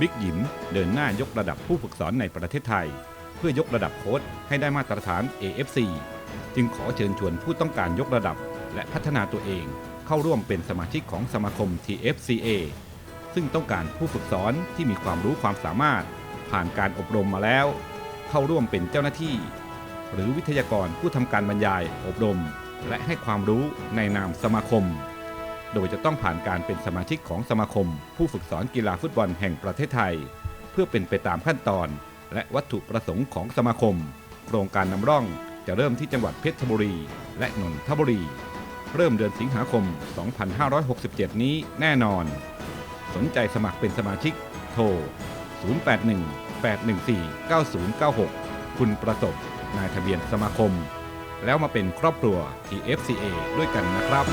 บิ๊กหยิมเดินหน้ายกระดับผู้ฝึกสอนในประเทศไทย เพื่อยกระดับโค้ชให้ได้มาตรฐาน AFC จึงขอเชิญชวนผู้ต้องการยกระดับ และพัฒนาตัวเองเข้าร่วมเป็นสมาชิกของสมาคม TFCA ซึ่งต้องการผู้ฝึกสอนที่มีความรู้ความสามารถ ผ่านการอบรมมาแล้ว เข้าร่วมเป็นเจ้าหน้าที่ หรือวิทยากรผู้ทำการบรรยายอบรม และให้ความรู้ในนามสมาคม โดยจะต้องผ่านการเป็นสมาชิกของสมาคม ผู้ฝึกสอนกีฬาฟุตบอลแห่งประเทศไทย เพื่อเป็นไปตามขั้นตอน และวัตถุประสงค์ของสมาคม โครงการนำร่องจะเริ่มที่จังหวัดเพชรบุรี และนนทบุรี เริ่มเดือนสิงหาคม 2567 นี้แน่นอน สนใจสมัครเป็นสมาชิก โทร 081-814-9096 คุณประสบ นายทะเบียนสมาคม แล้วมาเป็นครอบครัว TFCA ด้วยกันนะครับ